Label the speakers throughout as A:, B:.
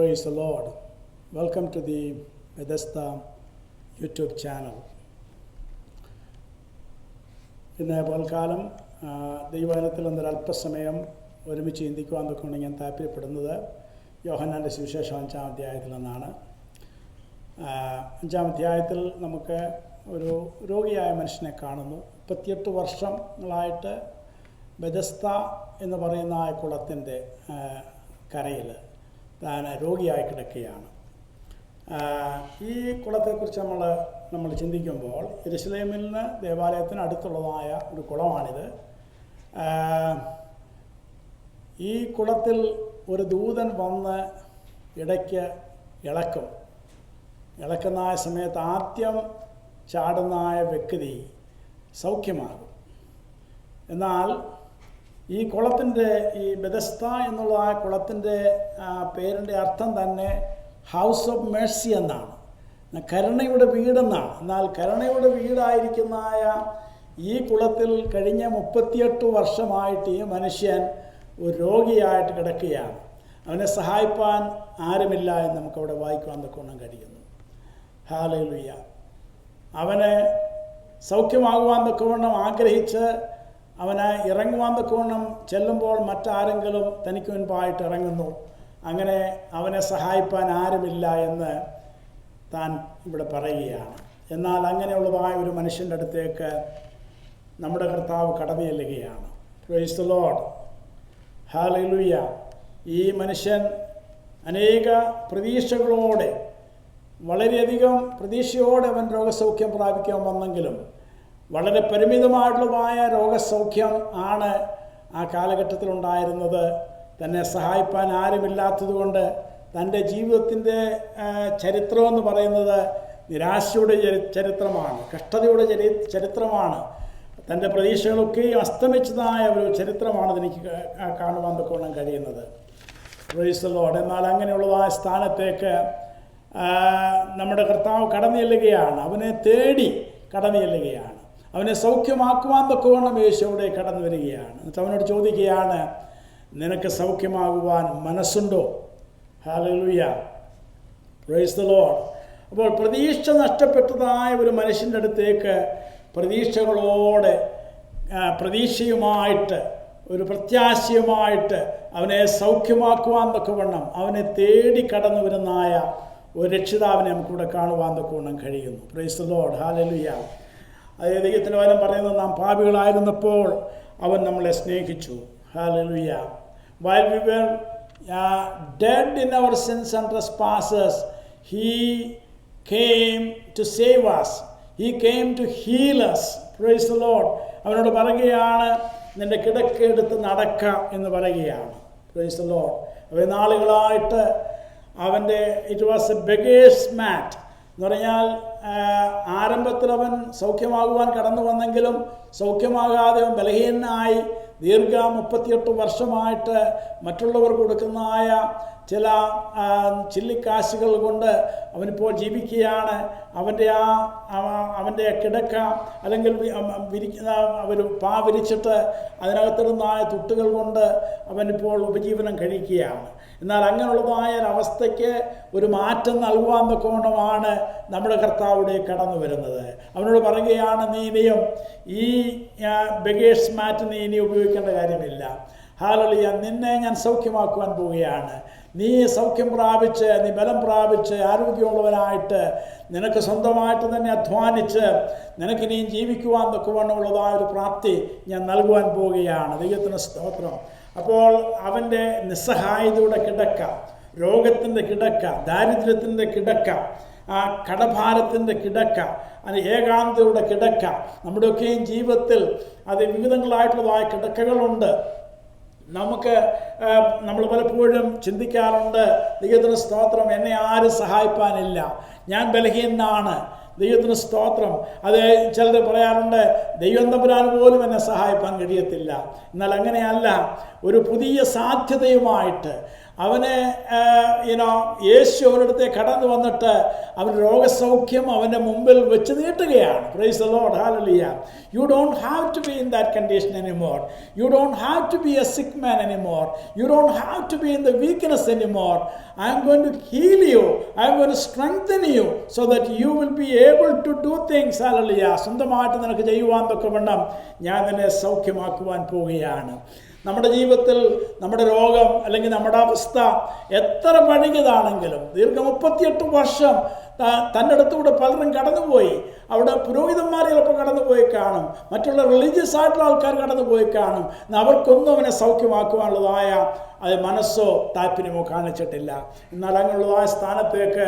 A: Praise the Lord. Welcome to the Vedasta YouTube channel. ഇന്ന് പൽക്കാലം ദൈവവചനത്തിൽ ഒന്നൊരല്പസമയം ഒരുമിച്ച് ചിന്തിക്കുവാൻ തൊക്കെയാണ് ഞാൻ താല്പര്യപ്പെടുന്നത് യോഹന്നാന്റെ സുവിശേഷം അഞ്ചാം അധ്യായത്തിൽ നിന്നാണ് അഞ്ചാം അധ്യായത്തിൽ നമുക്ക് ഒരു രോഗിയായ മനുഷ്യനെ കാണുന്നു മുപ്പത്തിയെട്ട് വർഷങ്ങളായിട്ട് ബെദസ്ത എന്ന് പറയുന്ന ആ കുളത്തിന്റെ കരയിൽ രോഗിയായി കിടക്കുകയാണ്. ഈ കുളത്തെക്കുറിച്ച് നമ്മൾ നമ്മൾ ചിന്തിക്കുമ്പോൾ എരുസലേമിൽ നിന്ന് ദേവാലയത്തിന് അടുത്തുള്ളതായ ഒരു കുളമാണിത്. ഈ കുളത്തിൽ ഒരു ദൂതൻ വന്ന് ഇടയ്ക്ക് ഇളക്കും. ഇളക്കുന്ന ആ സമയത്ത് ആദ്യം ചാടുന്ന ആ വ്യക്തി സൗഖ്യമാകും. എന്നാൽ ഈ കുളത്തിന്റെ ഈ ബെദസ്ത എന്നുള്ള ആ കുളത്തിന്റെ പേരിന്റെ അർത്ഥം തന്നെ ഹൗസ് ഓഫ് മേഴ്സി എന്നാണ്. കരുണയുടെ വീടെന്നാണ്. എന്നാൽ കരുണയുടെ വീടായിരിക്കുന്ന ഈ കുളത്തിൽ കഴിഞ്ഞ മുപ്പത്തിയെട്ട് വർഷമായിട്ട് ഈ മനുഷ്യൻ ഒരു രോഗിയായിട്ട് കിടക്കുകയാണ്. അവനെ സഹായിപ്പാൻ ആരുമില്ല എന്ന് നമുക്കവിടെ വായിക്കുവാൻ തക്കോണം കഴിയുന്നു. ഹാലയിലുയ്യ അവനെ സൗഖ്യമാകുവാൻ തക്കവണ്ണം ആഗ്രഹിച്ച് അവന് ഇറങ്ങുവാൻ തക്കവണ്ണം ചെല്ലുമ്പോൾ മറ്റാരെങ്കിലും തനിക്ക് മുൻപായിട്ട് ഇറങ്ങുന്നു. അങ്ങനെ അവനെ സഹായിപ്പാൻ ആരുമില്ല എന്ന് താൻ ഇവിടെ പറയുകയാണ്. എന്നാൽ അങ്ങനെയുള്ളതായ ഒരു മനുഷ്യന്റെ അടുത്തേക്ക് നമ്മുടെ കർത്താവ് കടന്നു ചെല്ലുകയാണ് പ്രൈസ് ദ ലോഡ് ഈ മനുഷ്യൻ അനേക പ്രതീക്ഷകളോടെ വളരെയധികം പ്രതീക്ഷയോടെ അവൻ രോഗസൗഖ്യം പ്രാപിക്കാൻ വന്നെങ്കിലും വളരെ പരിമിതമായിട്ടുള്ളതായ രോഗസൗഖ്യം ആണ് ആ കാലഘട്ടത്തിൽ ഉണ്ടായിരുന്നത് തന്നെ സഹായിപ്പാൻ ആരുമില്ലാത്തതുകൊണ്ട് തന്റെ ജീവിതത്തിന്റെ ചരിത്രം എന്ന് പറയുന്നത് നിരാശയുടെ ചരി- ചരിത്രമാണ് കഷ്ടതയുടെ ചരി ചരിത്രമാണ്. തന്റെ പ്രതീക്ഷകളൊക്കെയും അസ്തമിച്ചതായ ഒരു ചരിത്രമാണ് എനിക്ക് കാണുവാൻ തൊക്കെ കഴിയുന്നത്. പ്രൊയ്സലോട് എന്നാൽ അങ്ങനെയുള്ളതായ സ്ഥാനത്തേക്ക് നമ്മുടെ കർത്താവ് കടന്നു ചെല്ലുകയാണ്. അവനെ തേടി കടന്നു ചെല്ലുകയാണ്. അവനെ സൗഖ്യമാക്കുവാൻ തൊക്കവണ്ണം യേശുവിടെ കടന്നു വരികയാണ്. എന്നിട്ട് അവനോട് ചോദിക്കുകയാണ് നിനക്ക് സൗഖ്യമാകുവാൻ മനസ്സുണ്ടോ? ഹാലലുയ്യ പ്രൈസ് ദ ലോഡ് അപ്പോൾ പ്രതീക്ഷ നഷ്ടപ്പെട്ടതായ ഒരു മനുഷ്യന്റെ അടുത്തേക്ക് പ്രതീക്ഷകളോടെ പ്രതീക്ഷയുമായിട്ട് ഒരു പ്രത്യാശയുമായിട്ട് അവനെ സൗഖ്യമാക്കുവാൻ തൊക്കവണ്ണം അവനെ തേടി കടന്നു വരുന്നായ ഒരു രക്ഷിതാവിനെ നമുക്കിവിടെ കാണുവാൻ തക്കവണ്ണം കഴിയുന്നു. പ്രൈസ് ദ ലോഡ് ഹാലലുയ്യ അതായത് ദൈവത്തിന്റെ വചനം പറയുന്നത് നാം പാപികളായിരുന്നപ്പോൾ അവൻ നമ്മളെ സ്നേഹിച്ചു. Hallelujah while we were dead in our sins and trespasses he came to save us. He came to heal us praise lord അവനോട് പറയുകയാണ് നിന്റെ കിടക്കെടുത്ത് നടക്ക എന്ന് പറയുകയാണ്. പ്രൈസ് ലോഡ് അവ നാളുകളായിട്ട് അവന്റെ it was a beggar's mat എന്ന് പറഞ്ഞാൽ ആരംഭത്തിൽ അവൻ സൗഖ്യമാകുവാൻ കടന്നു വന്നെങ്കിലും സൗഖ്യമാകാതെ അവൻ ബലഹീനായി ദീർഘ മുപ്പത്തിയെട്ട് വർഷമായിട്ട് മറ്റുള്ളവർ കൊടുക്കുന്നതായ ചില ചില്ലിക്കാശുകൾ കൊണ്ട് അവനിപ്പോൾ ജീവിക്കുകയാണ്. അവന്റെ ആ അവ- അവന്റെ കിടക്ക അല്ലെങ്കിൽ വിരിക്കുന്ന അവർ പാ വിരിച്ചിട്ട് അതിനകത്തിരുന്നായ തുട്ടുകൾ കൊണ്ട് അവനിപ്പോൾ ഉപജീവനം കഴിക്കുകയാണ്. എന്നാൽ അങ്ങനെയുള്ളതായ ഒരവസ്ഥയ്ക്ക് ഒരു മാറ്റം നൽകുവാൻ തക്കവണ്ണമാണ് നമ്മുടെ കർത്താവിടെ കടന്നു വരുന്നത്. അവനോട് പറയുകയാണ് നീ ഇനിയും ഈ ബഗേഷ് മാറ്റ് നീ ഇനി ഉപയോഗിക്കേണ്ട കാര്യമില്ല. ഹാലളിയ നിന്നെ ഞാൻ സൗഖ്യമാക്കുവാൻ പോവുകയാണ്. നീ സൗഖ്യം പ്രാപിച്ച് നീ ബലം പ്രാപിച്ച് ആരോഗ്യമുള്ളവനായിട്ട് നിനക്ക് സ്വന്തമായിട്ട് തന്നെ അധ്വാനിച്ച് നിനക്ക് നീ ജീവിക്കുവാൻ തൊക്കുവണ്ണമുള്ളതായ ഒരു പ്രാപ്തി ഞാൻ നൽകുവാൻ പോവുകയാണ്. ദൈവത്തിന് സ്തോത്രം. അപ്പോൾ അവന്റെ നിസ്സഹായതയുടെ കിടക്ക രോഗത്തിന്റെ കിടക്ക ദാരിദ്ര്യത്തിന്റെ കിടക്ക ആ കടഭാരത്തിന്റെ കിടക്ക അത് ഏകാന്തയുടെ കിടക്ക നമ്മുടെയൊക്കെയും ജീവിതത്തിൽ അത് വിവിധങ്ങളായിട്ടുള്ളതായ കിടക്കകളുണ്ട്. നമുക്ക് നമ്മൾ പലപ്പോഴും ചിന്തിക്കാറുണ്ട് ദൈവത്തിന് സ്തോത്രം എന്നെ ആരും സഹായിപ്പാനില്ല ഞാൻ ബലഹീനാണ് ദൈവത്തിന് സ്തോത്രം. അത് ചിലർ പറയാറുണ്ട് ദൈവം തമ്പുരാൻ പോലും എന്നെ സഹായിപ്പാൻ കഴിയത്തില്ല. എന്നാൽ അങ്ങനെയല്ല. ഒരു പുതിയ സാധ്യതയുമായിട്ട് അവനെ ഇനോ യേശു അവരുടെ കടന്നു വന്നിട്ട് അവൻ രോഗസൗഖ്യം അവന്റെ മുമ്പിൽ വെച്ച് നീട്ടുകയാണ്. Praise lord hallelujah you don't have to be in that condition anymore you don't have to be a sick man anymore you don't have to be in the weakness anymore I'm going to heal you I'm going to strengthen you so that you will be able to do things hallelujah സ്വന്തമായിട്ട് നിനക്ക് ചെയ്യുവാൻ തൊക്കെ വേണം ഞാൻ നിന്നെ സൗഖ്യമാക്കുവാൻ പോവുകയാണ്. നമ്മുടെ ജീവിതത്തിൽ നമ്മുടെ രോഗം അല്ലെങ്കിൽ നമ്മുടെ അവസ്ഥ എത്ര പഴകിയതാണെങ്കിലും ദീർഘ മുപ്പത്തിയെട്ട് വർഷം തന്റെ അടുത്തുകൂടെ പലരും കടന്നുപോയി. അവിടെ പുരോഹിതന്മാർ ചിലപ്പോൾ കടന്നുപോയി കാണും. മറ്റുള്ള റിലീജിയസ് ആയിട്ടുള്ള ആൾക്കാർ കടന്നുപോയി കാണും. അവർക്കൊന്നും അവനെ സൗഖ്യമാക്കുവാനുള്ളതായ അത് മനസ്സോ താല്പര്യമോ കാണിച്ചിട്ടില്ല. എന്നാൽ അങ്ങനെയുള്ളതായ സ്ഥാനത്തേക്ക്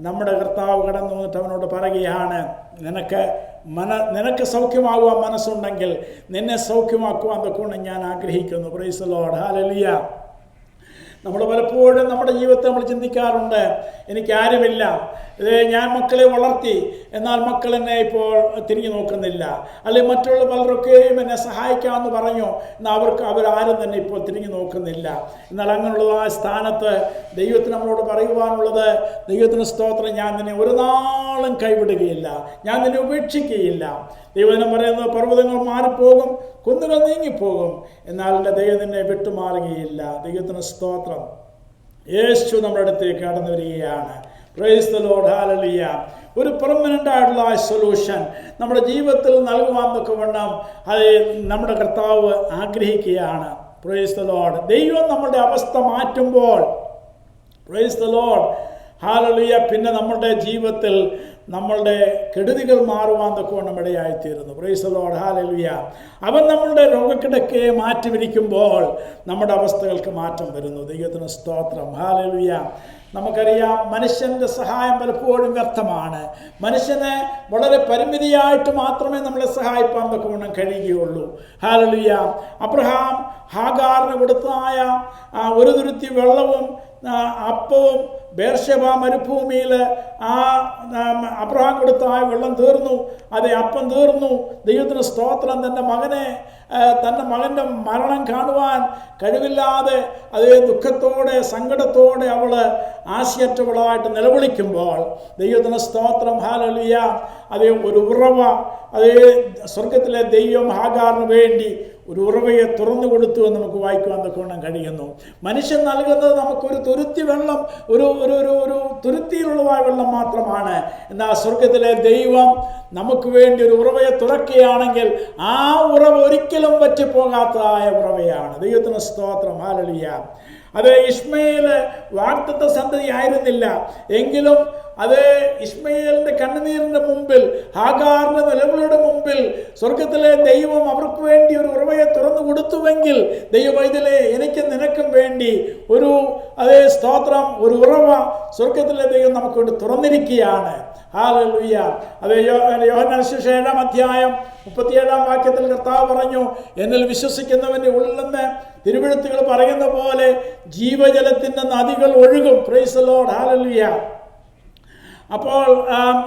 A: നമ്മുടെ കർത്താവ് കടന്നു വന്നിട്ട് അവനോട് പറയുകയാണ് നിനക്ക് മന നിനക്ക് സൗഖ്യമാകുവാൻ മനസ്സുണ്ടെങ്കിൽ നിന്നെ സൗഖ്യമാക്കുവാൻ തൊക്കെ ഞാൻ ആഗ്രഹിക്കുന്നു. പ്രൈസ് ലോഡ് ഹാലലിയ നമ്മൾ പലപ്പോഴും നമ്മുടെ ജീവിതത്തെ നമ്മൾ ചിന്തിക്കാറുണ്ട് എനിക്കാരുമില്ല ഞാൻ മക്കളെ വളർത്തി എന്നാൽ മക്കൾ എന്നെ ഇപ്പോൾ തിരിഞ്ഞു നോക്കുന്നില്ല. അല്ലെങ്കിൽ മറ്റുള്ള പലരൊക്കെയും എന്നെ സഹായിക്കാമെന്ന് പറഞ്ഞു എന്നാൽ അവർക്ക് അവരാരും തന്നെ ഇപ്പോൾ തിരിഞ്ഞു നോക്കുന്നില്ല. എന്നാൽ അങ്ങനെയുള്ളതായ സ്ഥാനത്ത് ദൈവത്തിന് നമ്മളോട് പറയുവാനുള്ളത് ദൈവത്തിന് സ്തോത്രം. ഞാൻ നിന്നെ ഒരു നാളും കൈവിടുകയില്ല. ഞാൻ നിന്നെ ഉപേക്ഷിക്കുകയില്ല. ദൈവദിനം പറയുന്നത് പർവതങ്ങൾ മാറിപ്പോകും കുന്നുകൾ നീങ്ങിപ്പോകും. എന്നാൽ എന്റെ ദൈവം നിന്നെ വിട്ടുമാറുകയില്ല. ദൈവത്തിന് സ്തോത്രം. യേശു നമ്മുടെ അടുത്തേക്ക് കടന്നു വരികയാണ്. പ്രൈസ് ലോഡ് ഹാലലിയ ഒരു പെർമനന്റ് ആയിട്ടുള്ള ആ സൊല്യൂഷൻ നമ്മുടെ ജീവിതത്തിൽ നൽകുവാൻ തൊക്കെ വണ്ണം അത് നമ്മുടെ കർത്താവ് ആഗ്രഹിക്കുകയാണ്. പ്രൈസ് ലോഡ് ദൈവം നമ്മുടെ അവസ്ഥ മാറ്റുമ്പോൾ പ്രൈസ് ലോഡ് ഹാലലിയ. പിന്നെ നമ്മളുടെ ജീവിതത്തിൽ നമ്മളുടെ കെടുതികൾ മാറുവാൻ തൊക്കെ ഇടയായിത്തീരുന്നു. പ്രൈസലോട് ഹാലലിയ അവൻ നമ്മളുടെ രോഗക്കിടക്കയെ മാറ്റിവിരിക്കുമ്പോൾ നമ്മുടെ അവസ്ഥകൾക്ക് മാറ്റം വരുന്നു. ദൈവത്തിന് സ്തോത്രം. ഹാലലിയ നമുക്കറിയാം മനുഷ്യന്റെ സഹായം പലപ്പോഴും വ്യർത്ഥമാണ്. മനുഷ്യനെ വളരെ പരിമിതിയായിട്ട് മാത്രമേ നമ്മളെ സഹായിപ്പാൻ തൊക്കെ വേണം കഴിയുകയുള്ളൂ. ഹാലലിയ അബ്രഹാം ഹാഗാറിന് കൊടുത്തതായ ഒരു തുരുത്തി വെള്ളവും അപ്പവും ബേർഷബ മരുഭൂമിയിൽ ആ അബ്രഹാം കൊടുത്ത ആ വെള്ളം തീർന്നു. അതെ അപ്പം തീർന്നു. ദൈവത്തിന് സ്തോത്രം. തന്റെ മകനെ തന്റെ മകന്റെ മരണം കാണുവാൻ കഴിവില്ലാതെ അതേ ദുഃഖത്തോടെ സങ്കടത്തോടെ അവൾ ആശയറ്റവളായിട്ട് നിലവിളിക്കുമ്പോൾ ദൈവത്തിന് സ്തോത്രം. ഹാലലിയ. അതേ ഒരു ഉറവ അതേ സ്വർഗത്തിലെ ദൈവം ഹാഗാറിന് വേണ്ടി ഒരു ഉറവയെ തുറന്നു കൊടുത്തു എന്ന് നമുക്ക് വായിക്കുവാൻ തൊക്കെ കഴിയുന്നു. മനുഷ്യൻ നൽകുന്നത് നമുക്കൊരു തുരുത്തി വെള്ളം ഒരു ഒരു ഒരു ഒരു തുരുത്തിയിലുള്ളതായ വെള്ളം മാത്രമാണ്. എന്നാൽ സ്വർഗത്തിലെ ദൈവം നമുക്ക് വേണ്ടി ഒരു ഉറവയെ തുറക്കുകയാണെങ്കിൽ ആ ഉറവ ഒരിക്കലും വറ്റി പോകാത്തതായ ഉറവയാണ്. ദൈവത്തിന് സ്തോത്രം. ഹാലലിയ അത് ഇസ്മയിൽ വാർത്തത്വ സന്തതി ആയിരുന്നില്ല. എങ്കിലും അത് ഇസ്മയിലിന്റെ കണ്ണുനീരിന്റെ മുമ്പിൽ ഹാഗാറിന്റെ നിലവിളിയുടെ മുമ്പിൽ സ്വർഗത്തിലെ ദൈവം അവർക്ക് വേണ്ടി ഒരു ഉറവയെ തുറന്നു കൊടുത്തുവെങ്കിൽ ദൈവവൈദ്യലെ എനിക്കും നിനക്കും വേണ്ടി ഒരു അതേ സ്തോത്രം ഒരു ഉറവ സ്വർഗത്തിലെ ദൈവം നമുക്ക് വേണ്ടി തുറന്നിരിക്കുകയാണ്. അത് യോഹന്നാൻ ശിക്ഷ ഏഴാം അധ്യായം മുപ്പത്തിയേഴാം വാക്യത്തിൽ കർത്താവ് പറഞ്ഞു എന്നിൽ വിശ്വസിക്കുന്നവന്റെ ഉള്ളിൽ നിന്ന് തിരുവഴുത്തുകൾ പറയുന്ന പോലെ ജീവജലത്തിന്റെ നദികൾ ഒഴുകും. പ്രൈസ് ലോഡ് ഹാലലുയ്യ അപ്പോൾ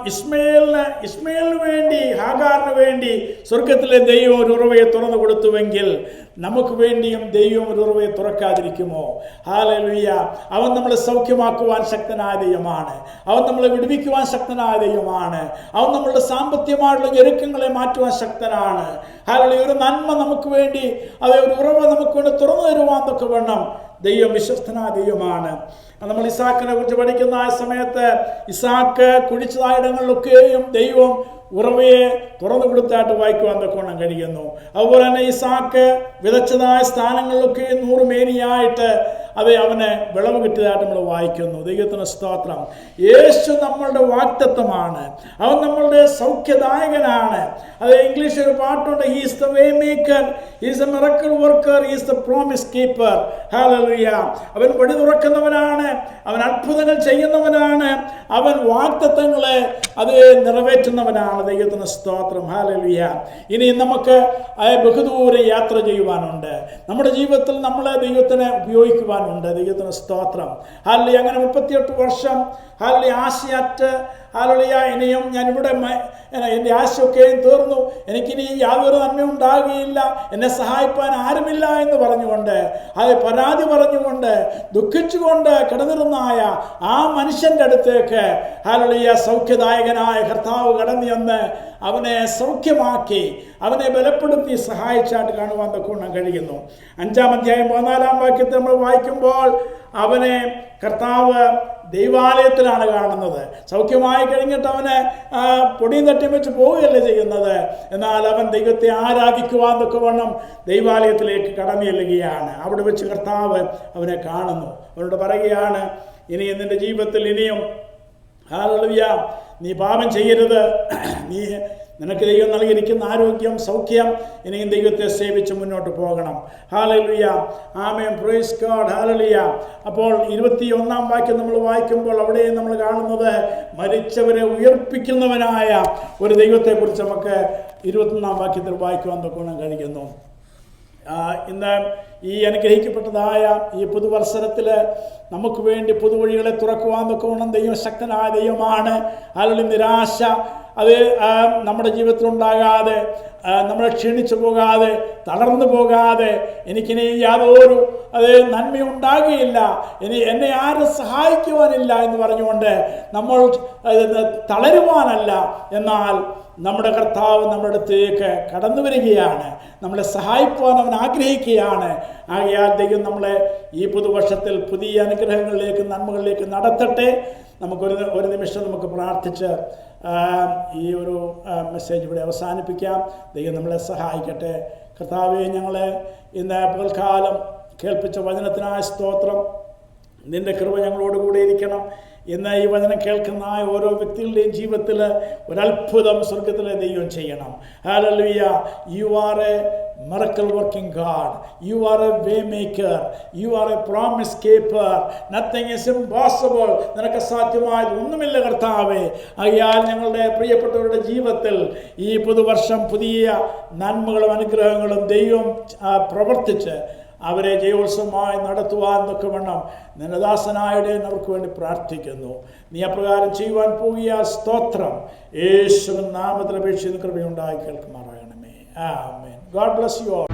A: ഇസ്മയിലിന് ഇസ്മയേലിന് വേണ്ടി ഹാഗാറിന് വേണ്ടി സ്വർഗത്തിലെ ദൈവം ഒരു ഉറവയെ തുറന്നു കൊടുത്തുവെങ്കിൽ നമുക്ക് വേണ്ടിയും ദൈവം ഒരു ഉറവയെ തുറക്കാതിരിക്കുമോ? ഹാലലുയ്യ അവൻ നമ്മളെ സൗഖ്യമാക്കുവാൻ ശക്തനായ ദൈവമാണ്. അവൻ നമ്മളെ വിടുവിക്കുവാൻ ശക്തനായ ദൈവമാണ്. അവൻ നമ്മളുടെ സാമ്പത്തികമായിട്ടുള്ള ഞെരുക്കങ്ങളെ മാറ്റുവാൻ ശക്തനാണ്. ഹാലലി ഒരു നന്മ നമുക്ക് വേണ്ടി അതേ ഒരു ഉറവ നമുക്ക് വേണ്ടി തുറന്നു തരുവാൻ എന്നൊക്കെ വേണം ദൈവം വിശ്വസ്തനായ ദൈവമാണ് നമ്മൾ ഇസാക്കിനെ കുറിച്ച് പഠിക്കുന്ന ആ സമയത്ത് ഇസാക്ക് കുഴിച്ചതായ ഇടങ്ങളിലൊക്കെയും ദൈവം ഉറവയെ തുറന്നു കൊടുത്തായിട്ട് വായിക്കുവാൻ തക്കോണം കഴിയുന്നു. അതുപോലെ തന്നെ ഇസാക്ക് വിതച്ചതായ സ്ഥാനങ്ങളിലൊക്കെ നൂറുമേനിയായിട്ട് അത് അവന് വിളവ് കിട്ടിയതായിട്ട് നമ്മൾ വായിക്കുന്നു. ദൈവത്തിന് സ്തോത്രം. യേശു നമ്മളുടെ വാക്തത്വമാണ്. അവൻ നമ്മളുടെ സൗഖ്യദായകനാണ്. അത് ഇംഗ്ലീഷിൽ ഒരു പാട്ടുണ്ട് he's the way maker he's a miracle worker is the promise keeper hallelujah അവൻ വഴി തുറക്കുന്നവനാണ്. അവൻ അത്ഭുതങ്ങൾ ചെയ്യുന്നവനാണ്. അവൻ വാക്തത്വങ്ങളെ അത് നിറവേറ്റുന്നവനാണ്. ദൈവത്തിന് സ്തോത്രം. ഹാലലുയ ഇനി നമുക്ക് ബഹുദൂരം യാത്ര ചെയ്യുവാനുണ്ട്. നമ്മുടെ ജീവിതത്തിൽ നമ്മളെ ദൈവത്തിനെ ഉപയോഗിക്കുവാനുണ്ട്. ദൈവത്തിന് സ്തോത്രം. ഹാലി അങ്ങനെ മുപ്പത്തിയെട്ട് വർഷം ഹാലി ആശയറ്റ് ഹാലളിയ ഇനിയും എന്ന- എന്റെ ആശയൊക്കെയും തീർന്നു. എനിക്കിനി യാതൊരു നന്മയും ഉണ്ടാകുകയില്ല. എന്നെ സഹായിപ്പാൻ ആരുമില്ല എന്ന് പറഞ്ഞുകൊണ്ട് അത് പരാതി പറഞ്ഞുകൊണ്ട് ദുഃഖിച്ചുകൊണ്ട് കിടന്നിരുന്നായ ആ മനുഷ്യന്റെ അടുത്തേക്ക് ഹാലുളിയ സൗഖ്യദായകനായ കർത്താവ് കടന്നു ചെന്ന് അവനെ സൗഖ്യമാക്കി അവനെ ബലപ്പെടുത്തി സഹായിച്ചായിട്ട് കാണുവാൻ തക്കവണ്ണം കഴിയുന്നു. അഞ്ചാം അധ്യായം പതിനാലാം വാക്യത്തിൽ നമ്മൾ വായിക്കുമ്പോൾ അവനെ കർത്താവ് ദൈവാലയത്തിലാണ് കാണുന്നത്. സൗഖ്യമായി കഴിഞ്ഞിട്ട് അവന് പൊടിയും തട്ടിയും വെച്ച് പോവുകയല്ല ചെയ്യുന്നത്? എന്നാൽ അവൻ ദൈവത്തെ ആരാധിക്കുവാൻ തക്കവണ്ണം ദൈവാലയത്തിലേക്ക് കടന്നിയല്ലുകയാണ്. അവിടെ വെച്ച് കർത്താവ് അവനെ കാണുന്നു. അവനോട് പറയുകയാണ് ഇനി നിന്റെ ജീവിതത്തിൽ ഇനിയും ഹാലലുയ നീ പാപം ചെയ്യരുത്. നീ നിനക്ക് ദൈവം നൽകിയിരിക്കുന്ന ആരോഗ്യം സൗഖ്യം ഇനിയും ദൈവത്തെ സേവിച്ച് മുന്നോട്ട് പോകണം. ഹാലലുയ ആമയം പ്രൈസ് ഗോഡ് ഹാലലുയ അപ്പോൾ ഇരുപത്തി ഒന്നാം വാക്യം നമ്മൾ വായിക്കുമ്പോൾ അവിടെ നമ്മൾ കാണുന്നത് മരിച്ചവരെ ഉയർപ്പിക്കുന്നവനായ ഒരു ദൈവത്തെക്കുറിച്ച് നമുക്ക് ഇരുപത്തൊന്നാം വാക്യത്തിൽ വായിക്കുവാൻ തൊക്കെ കഴിയുന്നു ആ, ഇന്ന് ഈ അനുഗ്രഹിക്കപ്പെട്ടതായ ഈ പുതുവത്സരത്തിൽ നമുക്ക് വേണ്ടി പുതുവഴികളെ തുറക്കുവാൻ നോക്കണം ദൈവം ശക്തനായ ദൈവമാണ്. അതിലുള്ള നിരാശ അത് നമ്മുടെ ജീവിതത്തിൽ ഉണ്ടാകാതെ നമ്മളെ ക്ഷീണിച്ചു പോകാതെ തളർന്നു പോകാതെ എനിക്കിനി യാതൊരു അത് നന്മയുണ്ടാകുകയില്ല. ഇനി എന്നെ ആരും സഹായിക്കുവാനില്ല എന്ന് പറഞ്ഞുകൊണ്ട് നമ്മൾ തളരുവാനല്ല. എന്നാൽ നമ്മുടെ കർത്താവ് നമ്മുടെ അടുത്തേക്ക് കടന്നു വരികയാണ്. നമ്മളെ സഹായിക്കുവാൻ അവൻ ആഗ്രഹിക്കുകയാണ്. ആകയാൽ ദൈവം നമ്മളെ ഈ പുതുവർഷത്തിൽ പുതിയ അനുഗ്രഹങ്ങളിലേക്ക് നന്മകളിലേക്ക് നടത്തട്ടെ. നമുക്കൊരു ഒരു നിമിഷം നമുക്ക് പ്രാർത്ഥിച്ച് ഈ ഒരു മെസ്സേജ് ഇവിടെ അവസാനിപ്പിക്കാം. ദൈവം നമ്മളെ സഹായിക്കട്ടെ. കർത്താവെ ഞങ്ങളെ ഇന്ന് പകൽക്കാലം കേൾപ്പിച്ച വചനത്തിനായ സ്തോത്രം. നിന്റെ കൃപ ഞങ്ങളോട് കൂടെ ഇരിക്കണം. എന്ന ഈ വചനം കേൾക്കുന്ന ഓരോ വ്യക്തികളുടെയും ജീവിതത്തിൽ ഒരത്ഭുതം സ്വർഗത്തിലെ ദൈവം ചെയ്യണം. Hallelujah you are a working God you are a way maker you are a promise keeper nothing is impossible നിനക്ക് സാധ്യമായത് ഒന്നുമില്ല കർത്താവേ. അയാൾ ഞങ്ങളുടെ പ്രിയപ്പെട്ടവരുടെ ജീവിതത്തിൽ ഈ പുതുവർഷം പുതിയ നന്മകളും അനുഗ്രഹങ്ങളും ദൈവം പ്രവർത്തിച്ച് അവരെ ജയോത്സവമായി നടത്തുവാൻ തക്കവണ്ണം നിന്നദാസനായുടെ അവർക്ക് വേണ്ടി പ്രാർത്ഥിക്കുന്നു. നീ അപ്രകാരം ചെയ്യുവാൻ പോകിയ സ്തോത്രം. യേശുവിൻ നാമത്തിൽ അപേക്ഷിക്കുന്ന കൃപയുണ്ടായി കേൾക്കുമാറാകണമേ. ആ ആമേൻ. God bless you all